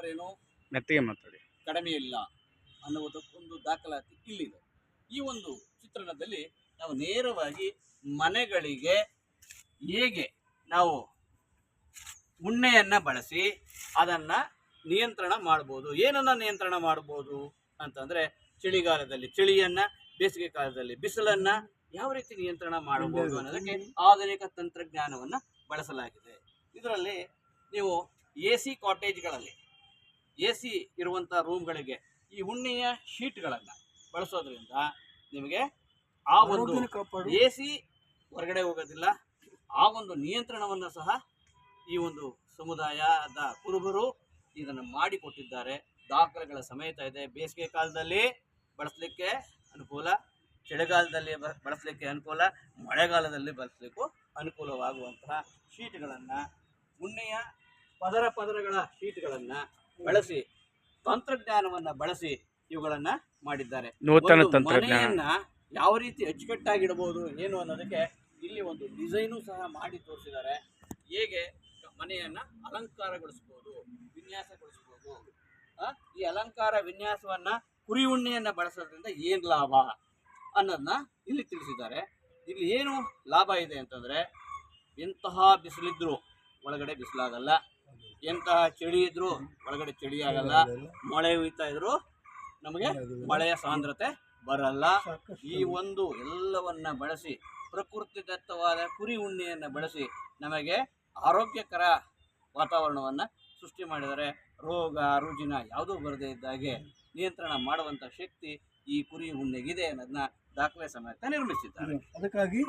Paper ಏನು ಮೆತ್ತಿಗೆ ಮಾತಾಡಿ. ಕಡಿಮೆ ಇಲ್ಲ ಅನ್ನುವುದಕ್ಕೊಂದು ದಾಖಲಾತಿ ಇಲ್ಲಿದೆ. ಈ ಒಂದು ಚಿತ್ರಣದಲ್ಲಿ ನಾವು ನೇರವಾಗಿ ಮನೆಗಳಿಗೆ ಹೇಗೆ ನಾವು ಉಣ್ಣೆಯನ್ನು ಬಳಸಿ ಅದನ್ನು ನಿಯಂತ್ರಣ ಮಾಡ್ಬೋದು ಏನನ್ನು ನಿಯಂತ್ರಣ ಮಾಡ್ಬೋದು ಅಂತಂದರೆ ಚಳಿಗಾಲದಲ್ಲಿ ಚಳಿಯನ್ನು ಬೇಸಿಗೆ ಕಾಲದಲ್ಲಿ ಬಿಸಿಲನ್ನು ಯಾವ ರೀತಿ ನಿಯಂತ್ರಣ ಮಾಡಬಹುದು ಅನ್ನೋದಕ್ಕೆ ಆಧುನಿಕ ತಂತ್ರಜ್ಞಾನವನ್ನು ಬಳಸಲಾಗಿದೆ. ಇದರಲ್ಲಿ ನೀವು ಎ ಸಿ ಕಾಟೇಜ್ಗಳಲ್ಲಿ ಎ ಸಿ ಇರುವಂಥ ರೂಮ್ಗಳಿಗೆ ಈ ಉಣ್ಣೆಯ ಶೀಟ್ಗಳನ್ನು ಬಳಸೋದ್ರಿಂದ ನಿಮಗೆ ಆ ಒಂದು ಎ ಸಿ ಹೊರಗಡೆ ಹೋಗೋದಿಲ್ಲ. ಆ ಒಂದು ನಿಯಂತ್ರಣವನ್ನು ಸಹ ಈ ಒಂದು ಸಮುದಾಯದ ಕುರುಬರು ಇದನ್ನು ಮಾಡಿಕೊಟ್ಟಿದ್ದಾರೆ. ದಾಖಲೆಗಳ ಸಮೇತ ಇದೆ. ಬೇಸಿಗೆ ಕಾಲದಲ್ಲಿ ಬಳಸಲಿಕ್ಕೆ ಅನುಕೂಲ ಚಳಿಗಾಲದಲ್ಲಿ ಬಳಸಲಿಕ್ಕೆ ಅನುಕೂಲ ಮಳೆಗಾಲದಲ್ಲಿ ಬಳಸಲಿಕ್ಕೂ ಅನುಕೂಲವಾಗುವಂತಹ ಶೀಟ್ಗಳನ್ನು ಉಣ್ಣೆಯ ಪದರ ಪದರಗಳ ಶೀಟ್ಗಳನ್ನು ಬಳಸಿ ತಂತ್ರಜ್ಞಾನವನ್ನು ಬಳಸಿ ಇವುಗಳನ್ನು ಮಾಡಿದ್ದಾರೆ. ನೂತನ ಮನೆಯನ್ನ ಯಾವ ರೀತಿ ಅಚ್ಚುಕಟ್ಟಾಗಿಡಬಹುದು ಏನು ಅನ್ನೋದಕ್ಕೆ ಇಲ್ಲಿ ಒಂದು ಡಿಸೈನು ಸಹ ಮಾಡಿ ತೋರಿಸಿದ್ದಾರೆ. ಹೇಗೆ ಮನೆಯನ್ನ ಅಲಂಕಾರಗೊಳಿಸ್ಬೋದು ವಿನ್ಯಾಸಗೊಳಿಸ್ಬೋದು. ಆ, ಈ ಅಲಂಕಾರ ವಿನ್ಯಾಸವನ್ನ ಕುರಿ ಉಣ್ಣೆಯನ್ನ ಬಳಸೋದ್ರಿಂದ ಏನು ಲಾಭ ಅನ್ನೋದನ್ನ ಇಲ್ಲಿ ತಿಳಿಸಿದ್ದಾರೆ. ಇಲ್ಲಿ ಏನು ಲಾಭ ಇದೆ ಅಂತಂದ್ರೆ ಎಂತಹ ಬಿಸಿಲಿದ್ರು ಒಳಗಡೆ ಬಿಸಿಲಾಗಲ್ಲ. ಎಂತಹ ಚಳಿ ಇದ್ರು ಒಳಗಡೆ ಚಳಿ ಆಗಲ್ಲ ಮಳೆ ಹುಯ್ತಾ ಇದ್ರು ನಮಗೆ ಮಳೆಯ ಸಾಂದ್ರತೆ ಬರಲ್ಲ. ಈ ಒಂದು ಎಲ್ಲವನ್ನ ಬಳಸಿ ಪ್ರಕೃತಿದತ್ತವಾದ ಕುರಿ ಉಣ್ಣೆಯನ್ನು ಬಳಸಿ ನಮಗೆ ಆರೋಗ್ಯಕರ ವಾತಾವರಣವನ್ನು ಸೃಷ್ಟಿ ಮಾಡಿದರೆ ರೋಗ ರುಜಿನ ಯಾವುದೂ ಬರದೇ ಇದ್ದಾಗೆ ನಿಯಂತ್ರಣ ಮಾಡುವಂಥ ಶಕ್ತಿ ಈ ಕುರಿ ಉಣ್ಣೆಗಿದೆ ಅನ್ನೋದನ್ನ ದಾಖಲೆ ಸಮೇತ ನಿರ್ಮಿಸಿದ್ದಾರೆ. ಅದಕ್ಕಾಗಿ